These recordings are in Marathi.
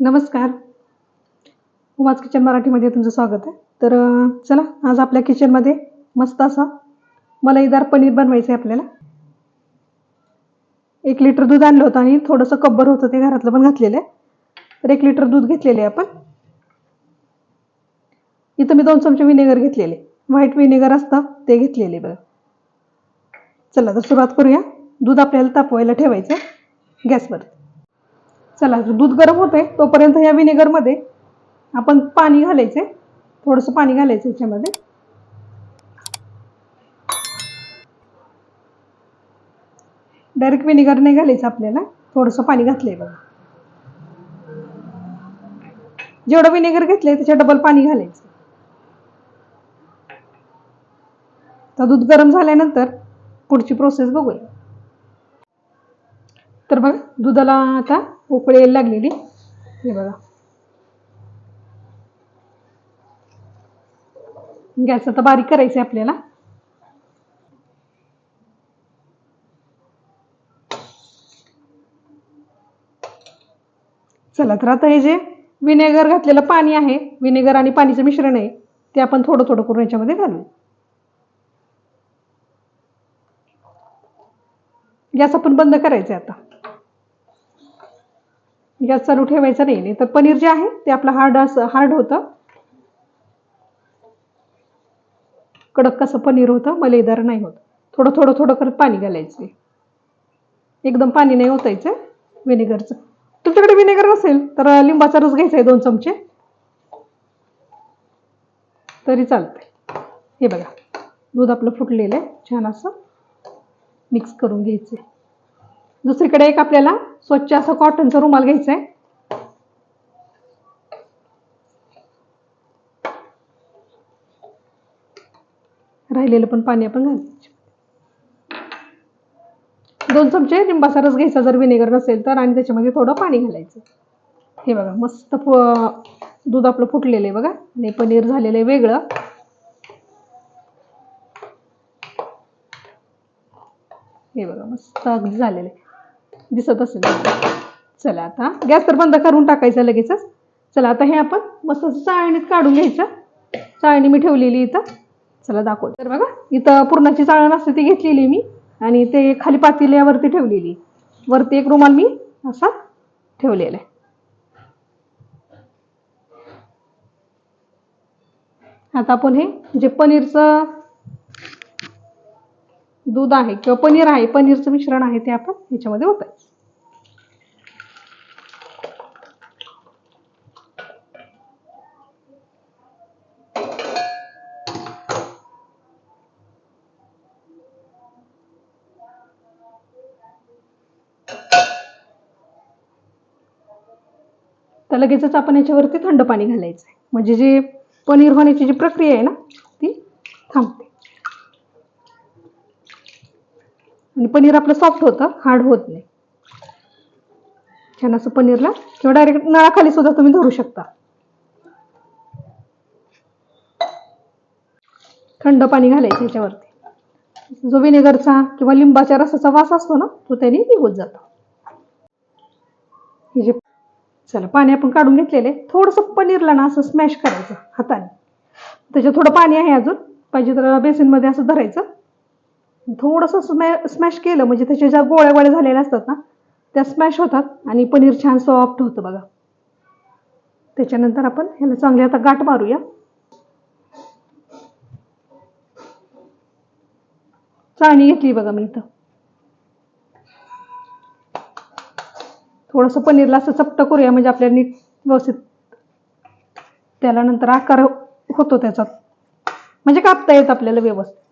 नमस्कार. उमाज किचन मराठीमध्ये तुमचं स्वागत आहे. तर चला आज आपल्या किचनमध्ये मस्त असा मलाईदार पनीर बनवायचं आहे आपल्याला. एक लिटर दूध आणलं होतं आणि थोडंसं कब्बर होतं ते घरातलं पण घातलेलं आहे. तर एक लिटर दूध घेतलेले आहे आपण. इथं मी दोन चमचे विनेगर घेतलेले. व्हाईट विनेगर असतं ते घेतलेले बघा. चला तर सुरुवात करूया. दूध आपल्याला तापवायला ठेवायचं गॅसवर चला दूध गरम होतंय तोपर्यंत या विनेगरमध्ये आपण पाणी घालायचे थोडंसं पाणी घालायचं याच्यामध्ये. डायरेक्ट विनेगर नाही घालायचं आपल्याला. थोडंसं पाणी घातलंय बघा. जेवढं विनेगर घेतलंय त्याच्या डबल पाणी घालायचं. तर दूध गरम झाल्यानंतर पुढची प्रोसेस बघूया. तर बघा दुधाला आता उकळी यायला लागलेली. हे बघा. गॅस आता बारीक करायचं आहे आपल्याला. चला तर आता हे जे विनेगर घातलेलं पाणी आहे विनेगर आणि पाणीचं मिश्रण आहे ते आपण थोडं थोडं करून याच्यामध्ये घालू. गॅस आपण बंद करायचं आहे आता. गॅस चालू ठेवायचा नाही. नाही तर पनीर जे आहे ते आपलं हार्ड असं हार्ड होतं. कडक कसं पनीर होतं मलईदार नाही होत. थोडं थोडं थोडं करत पाणी घालायचं. एकदम पाणी नाही ओतायचं व्हिनेगरचं तुमच्याकडे विनेगर नसेल तर लिंबाचा रस घ्यायचा आहे दोन चमचे. तरी चालतंय. हे बघा दूध आपलं फुटलेलं आहे छान असं मिक्स करून घ्यायचे दुसरीकडे एक आपल्याला स्वच्छ असं कॉटनचा रुमाल घ्यायचा आहे राहिलेलं पण पाणी आपण घालायचं दोन चमचे लिंबाचा रस घ्यायचा जर विनेगर नसेल तर आणि त्याच्यामध्ये थोडं पाणी घालायचं. हे बघा मस्त दूध आपलं फुटलेलं आहे बघा आणि पनीर झालेलं आहे वेगळं. हे बघा मस्त अगदी झालेलं आहे. दिसत असेल. चला आता गॅस तर बंद करून टाकायचा लगेचच. चला आता हे आपण मस्त चाळणीत काढून घ्यायचं. चाळणी मी ठेवलेली इथं. चला दाखव तर बघा इथं पूर्णाची चाळण असते ती घेतलेली मी आणि ते खाली पातेल्यावरती ठेवलेली. वरती एक रुमाल मी असा ठेवलेला आहे. आता आपण हे जे पनीरचं दूध आहे किंवा पनीर आहे पनीरचं मिश्रण आहे ते आपण ह्याच्यामध्ये ओतायचं तर लगेचच आपण याच्यावरती थंड पाणी घालायचं आहे म्हणजे जे पनीर होण्याची जी प्रक्रिया आहे ना ती थांबते. आणि पनीर आपलं सॉफ्ट होतं हार्ड होत नाही. छान असं पनीरला किंवा डायरेक्ट नळाखाली सुद्धा तुम्ही धरू शकता. थंड पाणी घालायचं याच्यावरती. जो विनेगरचा किंवा लिंबाच्या रसाचा वास असतो ना तो त्याने निघून जातो. हे जे चला पाणी आपण काढून घेतलेले थोडंसं पनीरला ना असं स्मॅश करायचं हाताने. त्याच्यात थोडं पाणी आहे अजून. पाहिजे तर बेसिनमध्ये असं धरायचं. थोडंसं स्मॅ स्मॅश केलं म्हणजे त्याच्या ज्या गोळ्या गोळ्या झालेल्या असतात ना त्या स्मॅश होतात आणि पनीर छान सॉफ्ट होतं बघा. त्याच्यानंतर आपण ह्याला चांगली आता गाठ मारूया. चाळणी घेतली बघा मी इथं. थोडंसं पनीरला असं चपट करूया म्हणजे आपल्याला नीट व्यवस्थित. त्याला नंतर आकार होतो त्याचा. म्हणजे कापता येत आपल्याला व्यवस्थित.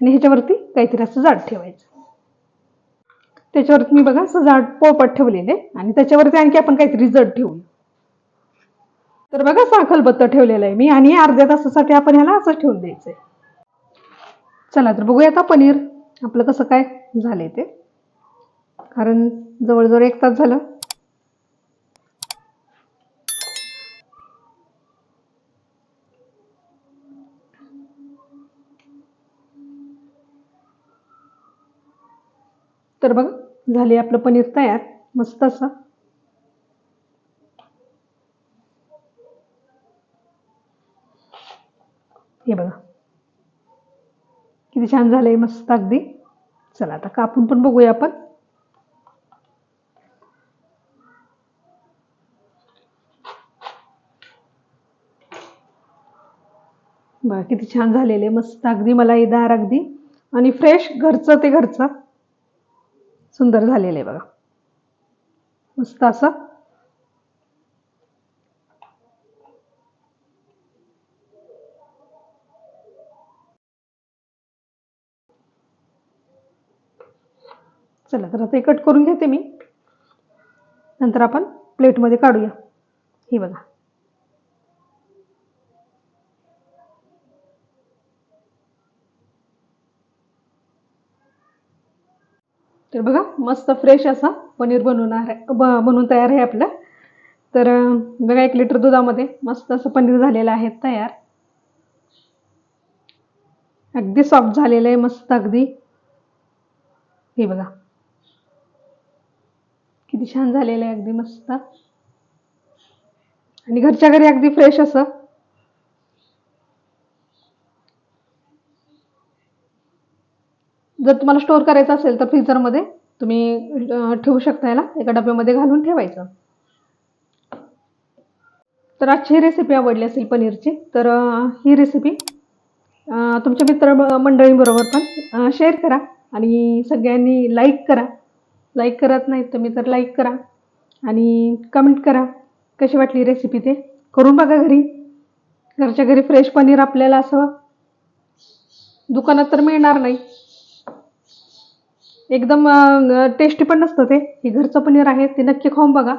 आणि ह्याच्यावरती काहीतरी असं जाड ठेवायचं. त्याच्यावरती मी बघा असं जाड पोळपट ठेवलेले आणि त्याच्यावरती आणखी आपण काहीतरी जड ठेवू तर बघा साखलबत्त ठेवलेलं आहे मी आणि अर्ध्या तासासाठी आपण ह्याला असं ठेवून द्यायचंय. चला तर बघूया आता पनीर. आपलं कसं काय झालंय ते. कारण जवळजवळ एक तास झालं. तर बघा झाले आपलं पनीर तयार. मस्त असं. हे बघा. किती छान झालंय मस्त अगदी. चला आता कापून पण बघूया आपण. बघा किती छान झालेले मस्त अगदी मलाईदार अगदी. आणि फ्रेश घरचं ते घरचं. सुंदर झालेलं आहे बघा. मस्त असं. चला तर आता हे कट करून घेते मी. नंतर आपण प्लेटमध्ये काढूया. हे बघा. तर बघा मस्त फ्रेश असा पनीर बनवणार आहे बनवून तयार आहे आपलं. तर बघा एक लिटर दुधामध्ये मस्त असं पनीर झालेलं आहे तयार. अगदी सॉफ्ट झालेलं आहे मस्त अगदी. हे बघा. किती छान झालेलं आहे अगदी मस्त. आणि घरच्या घरी अगदी फ्रेश असं जर तुम्हाला स्टोअर करायचं असेल तर फ्रीजरमध्ये तुम्ही ठेवू शकता याला. एका डब्यामध्ये घालून ठेवायचं. तर आजची रेसिपी आवडली असेल पनीरची तर ही रेसिपी तुमच्या मित्र मंडळींबरोबर पण शेअर करा. आणि सगळ्यांनी लाईक करा. लाईक करत नाही तुम्ही तर लाईक करा. आणि कमेंट करा कशी वाटली रेसिपी ते. करून बघा घरी. घरच्या घरी फ्रेश पनीर आपल्याला असं दुकानात तर मिळणार नाही. एकदम टेस्टी पण नसतं ते. हे घरचं पनीर आहे ते नक्की खाऊन बघा.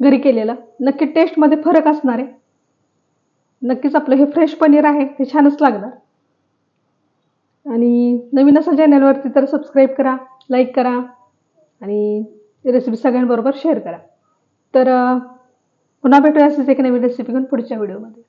घरी केलेलं. नक्की टेस्टमध्ये फरक असणार आहे. नक्कीच आपलं हे फ्रेश पनीर आहे ते छानच लागणार. आणि नवीन असेल चॅनलवरती तर सबस्क्राईब करा लाईक करा. आणि रेसिपी सगळ्यांबरोबर शेअर करा. तर पुन्हा भेटूया असेच एक नवीन रेसिपी घेऊन पुढच्या व्हिडिओमध्ये